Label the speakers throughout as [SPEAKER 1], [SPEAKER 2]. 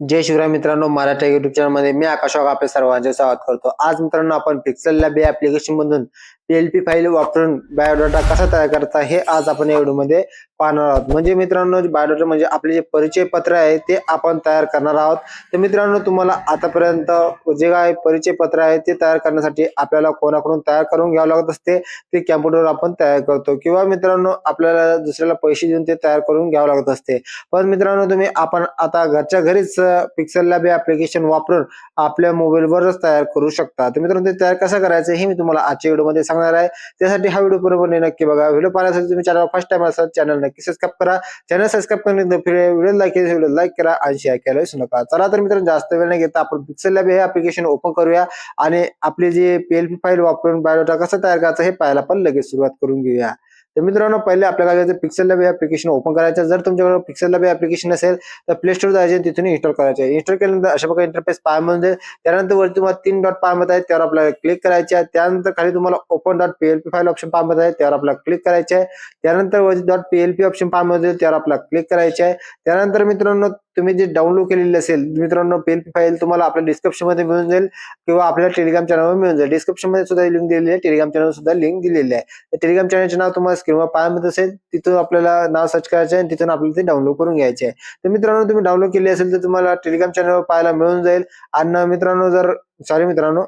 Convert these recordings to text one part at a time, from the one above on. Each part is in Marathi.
[SPEAKER 1] जय शिवराय मित्रांनो मराठा युट्यूब चॅनलमध्ये मी आकाश आपल्या आपले सर्वांचे स्वागत करतो. आज मित्रांनो आपण पिक्सल लॅब या ऍप्लिकेशन मधून पीएलपी फाईल वापरून बायोडाटा कसा तयार करता हे आज आपण या व्हिडिओमध्ये पाहणार आहोत. म्हणजे मित्रांनो बायोडाटा म्हणजे आपले जे परिचय पत्र आहे ते आपण तयार करणार आहोत. तर मित्रांनो तुम्हाला आतापर्यंत जे काय परिचय पत्र आहे ते तयार करण्यासाठी आपल्याला कोणाकडून तयार करून घ्यावं लागत असते ते कॅम्प्युटरवर आपण तयार करतो. किंवा मित्रांनो आपल्याला दुसऱ्याला पैसे देऊन ते तयार करून घ्यावं लागत असते. पण मित्रांनो तुम्ही आपण आता घरच्या घरीच पिक्सल लॅब हे ऍप्लिकेशन वापरून आपल्या मोबाईलवरच तयार करू शकता. तर मित्रांनो ते तयार कसं करायचं हे मी तुम्हाला आजच्या व्हिडिओमध्ये सांगणार आहे. त्यासाठी हा व्हिडिओ पूर्णपणे नक्की बघा. व्हिडिओ पाहण्यासाठी तुम्ही चॅनल फर्स्ट टाइम असाल चॅनल नक्की सबस्क्राईब करा. चॅनल सबस्क्राईब करण्यानंतर व्हिडिओ लाईक केला व्हिडिओ लाईक करा आणि शेअर करायला विसरू नका. चला तर मित्रांनो जास्त वेळ नाही घेता आपण पिक्सल लॅब हे ऍप्लिकेशन ओपन करूया आणि आपली जी पीएलपी फाईल वापरून बायोडाटा कसं तयार करायचं हे पाहायला पण लगेच सुरुवात करून घेऊया. तर मित्रांनो पहिले आपल्याला पिक्सेल लॅब हे ऍप्लिकेशन ओपन करायचं. जर तुमच्याकडे पिक्सेल लॅब ऍप्लिकेशन असेल तर प्ले स्टोर जायचे तिथून इन्स्टॉल करायचे. इन्स्टॉल केल्यानंतर अशा प्रकारे इंटरफेस पाय म्हणजे त्यानंतर वरती तुम्हाला तीन डॉट पाय आहे त्यावर आपल्याला क्लिक करायचे आहे. त्यानंतर खाली तुम्हाला open dot PLP file option पाय आहे त्यावर आपल्याला क्लिक करायचे आहे. त्यानंतर वरती डॉट पीएलपी ऑप्शन पायमध्ये त्यावर आपल्याला क्लिक करायचे आहे. त्यानंतर मित्रांनो तुम्ही जे डाउनलोड केलेली असेल मित्रांनो पीएलपी फाईल तुम्हाला आपल्या डिस्क्रिप्शनमध्ये मिळून जाईल किंवा आपल्या टेलिग्राम चॅनलवर मिळून जाईल. डिस्क्रिप्शनमध्ये सुद्धा लिंक दिलेली आहे. टेलिग्राम चॅनल सुद्धा लिंक दिलेली आहे. टेलिग्राम चॅनलचे नाव तुम्हाला किंवा पायामध्ये असेल तिथून आपल्याला नाव सर्च करायचं आहे आणि तिथून आपल्याला ते डाउनलोड करून घ्यायचे आहे. तर मित्रांनो तुम्ही डाउनलोड केले असेल तर तुम्हाला टेलिग्राम चॅनलवर पाहायला मिळून जाईल. आणि मित्रांनो जर सॉरी मित्रांनो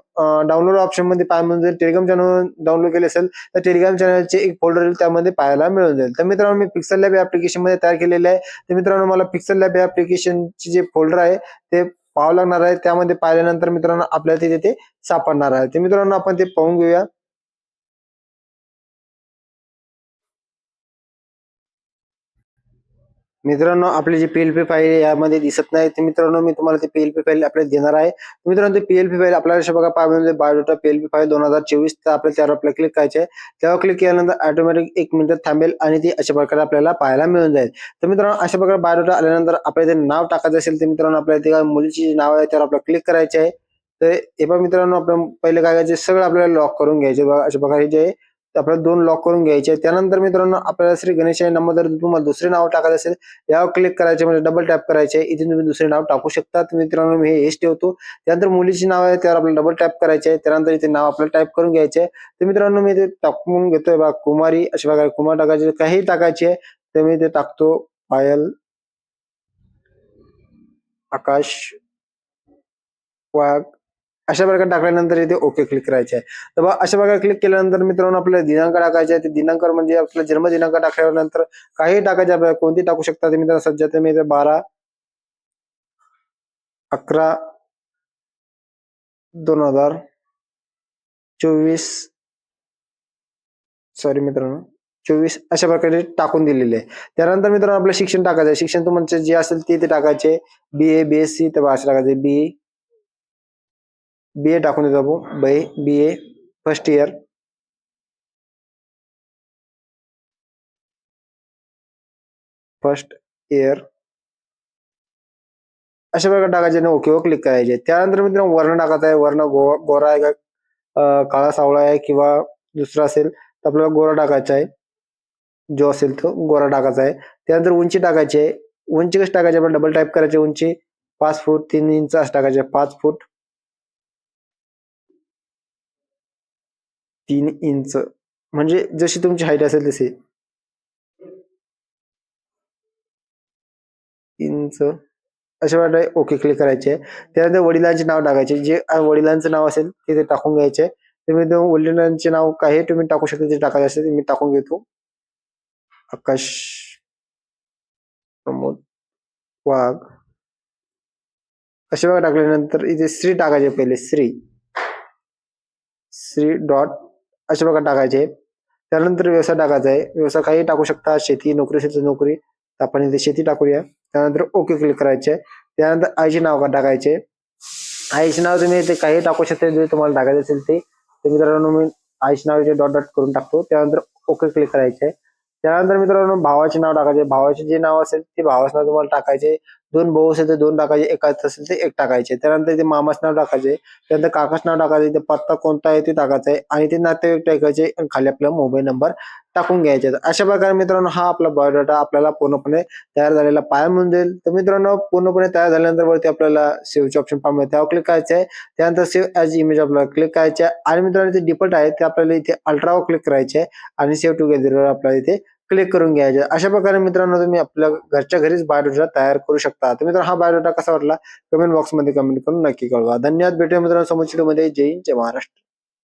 [SPEAKER 1] डाउनलोड ऑप्शनमध्ये पाहायला मिळून जाईल. टेलिग्राम चॅनल डाउनलोड केले असेल तर टेलिग्राम चॅनलचे एक फोल्डर येईल त्यामध्ये पाहायला मिळून जाईल. तर मित्रांनो मी पिक्सल लॅब ऍप्लिकेशनमध्ये तयार केलेले आहे. तर मित्रांनो मला पिक्सल लॅब ऍप्लिकेशनचे जे फोल्डर आहे ते पाहावं लागणार आहे. त्यामध्ये पाहिल्यानंतर मित्रांनो आपल्याला तिथे ते सापडणार आहे. तर मित्रांनो आपण ते पाहून घेऊया. मित्रांनो आपली जी पीएलपी फाईल यामध्ये दिसत नाही. ते मित्रांनो मी तुम्हाला ती पीएलपी फाईल आपल्याला देणार आहे. मित्रांनो ती पीएलपी फाईल आपल्याला अशा बघा पाहिजे बायोडाटा पीएलपी फाईल दोन हजार चोवीस. तर आपल्याला त्यावर आपल्याला क्लिक करायचे त्यावर क्लिक केल्यानंतर ऑटोमॅटिक एक मिनिट थांबेल आणि ती अशा प्रकारे आपल्याला पाहायला मिळून जाईल. तर मित्रांनो अशा प्रकारे बायोडाटा आल्यानंतर आपल्याला ते नाव टाकायचं असेल तर मित्रांनो आपल्याला ते मुलीची जी नाव आहे त्यावर आपल्याला क्लिक करायचे आहे तर हे पण मित्रांनो आपण पहिले काय करायचे सगळं आपल्याला लॉक करून घ्यायचे. बघा अशा प्रकारे जे आपल्याला दोन लॉक करून घ्यायचे त्यानंतर मित्रांनो आपल्याला श्री गणेश नंबर जर तुम्हाला दुसरे नाव टाकायचं असेल यावर क्लिक करायचे म्हणजे डबल टॅप करायचे. इथे तुम्ही दुसरे नाव टाकू शकता. मित्रांनो मी हेच ठेवतो. त्यानंतर मुलीचे नाव आहे त्यावर आपल्याला डबल टॅप करायचे त्यानंतर इथे नाव आपल्याला टाईप करून घ्यायचे तर मित्रांनो मी ते टाकून घेतोय बा कुमारी अशा प्रकारे कुमार टाकायचे काही टाकायचे तर मी ते टाकतो पायल आकाश वाघ अशा प्रकारे टाकल्यानंतर इथे ओके क्लिक करायचे आहे. तर बघा अशा प्रकारे क्लिक केल्यानंतर मित्रांनो आपल्याला दिनांक टाकायचे आहे ते दिनांक म्हणजे आपला जन्मदिनांक टाकल्यानंतर काही टाकायचे आपल्याला कोणती टाकू शकता मित्रांनो सध्या तर मी इथे बारा अकरा दोन हजार चोवीस सॉरी मित्रांनो चोवीस अशा प्रकारे टाकून दिलेले आहे. त्यानंतर मित्रांनो आपलं शिक्षण टाकायचं आहे. शिक्षण तुमचं जे असेल ते टाकायचे बी ए बी एस सी तर असं टाकायचे बी ए बी ए टाकून देतो आपण. B B A first year first year अशा प्रकारे टाकायचे ना ओके क्लिक करायचे. त्यानंतर मित्रांनो वर्ण टाकायचं आहे. वर्ण गो गोरा आहे का? काळा सावळा आहे किंवा दुसरा असेल तर आपल्याला गोरा टाकायचा आहे. जो असेल तो गोरा टाकायचा आहे. त्यानंतर उंची टाकायची आहे. उंची कशी टाकायची? आपण डबल टाईप करायची उंची. पाच फूट तीन इंच असं टाकायचे. पाच फूट तीन इंच. म्हणजे जशी तुमची हाईट असेल तशी. इंच. अशा प्रकारे ओके क्लिक करायचे. त्यानंतर वडिलांचे नाव टाकायचे. जे वडिलांचं नाव असेल ते टाकून घ्यायचे. तुम्ही वडिलांचे नाव काय तुम्ही टाकू शकता. जे टाकायचे असेल मी टाकून घेतो. आकाश प्रमोद वाघ. अशा प्रकारे टाकल्यानंतर इथे श्री टाकायचे पहिले. श्री. श्री डॉट अशा प्रकारे टाकायचे. त्यानंतर व्यवसाय टाकायचा आहे. व्यवसाय काही टाकू शकता. शेती नोकरी असेल तर नोकरी. आपण इथे शेती टाकूया. त्यानंतर ओके क्लिक करायचे. त्यानंतर आईचे नाव टाकायचे? आईचे नाव तुम्ही इथे काही टाकू शकता. जे तुम्हाला टाकायचे असेल ते. मित्रांनो मी आईचे नाव इथे डॉट डॉट करून टाकतो. त्यानंतर ओके क्लिक करायचे. त्यानंतर मित्रांनो भावाचे नाव टाकायचे. भावाचे जे नाव असेल ते भावाचं नाव तुम्हाला टाकायचे. दोन भाऊ असेल तर दोन टाकायचे एकाच असेल तर एक टाकायचे. त्यानंतर ते मामाचं नाव टाकायचे त्यानंतर काकाचं नाव टाकायचे ते पत्ता कोणता आहे ते टाकायचा आहे आणि ते नातेवाईक टाकायचे आणि खाली आपला मोबाईल नंबर टाकून घ्यायचे. अशा प्रकारे मित्रांनो हा आपला बायोडाटा आपल्याला पूर्णपणे तयार झालेला पाया म्हणून जाईल. तर मित्रांनो पूर्णपणे तयार झाल्यानंतर वरती आपल्याला सेव्हचे ऑप्शन पाहिजे त्यावर क्लिक करायचे आहे. त्यानंतर सेव्ह ॲज इमेज आपल्याला क्लिक करायचे आहे. आणि मित्रांनो ते डिफॉल्ट आहे ते आपल्याला इथे अल्ट्रावर क्लिक करायचे आहे. आणि सेव्ह टुगेदरवर आपल्याला इथे क्लिक करून घ्यायचे. अशा प्रकारे मित्रांनो तुम्ही आपल्या घरच्या घरीच बायोडेटा तयार करू शकता. तर मित्रांनो हा बायोडेटा कसा वाटला? कमेंट बॉक्समध्ये कमेंट करून नक्की कळवा. धन्यवाद. भेटूया मित्रांनो समोरच्या मध्ये जय हिंद जय महाराष्ट्र.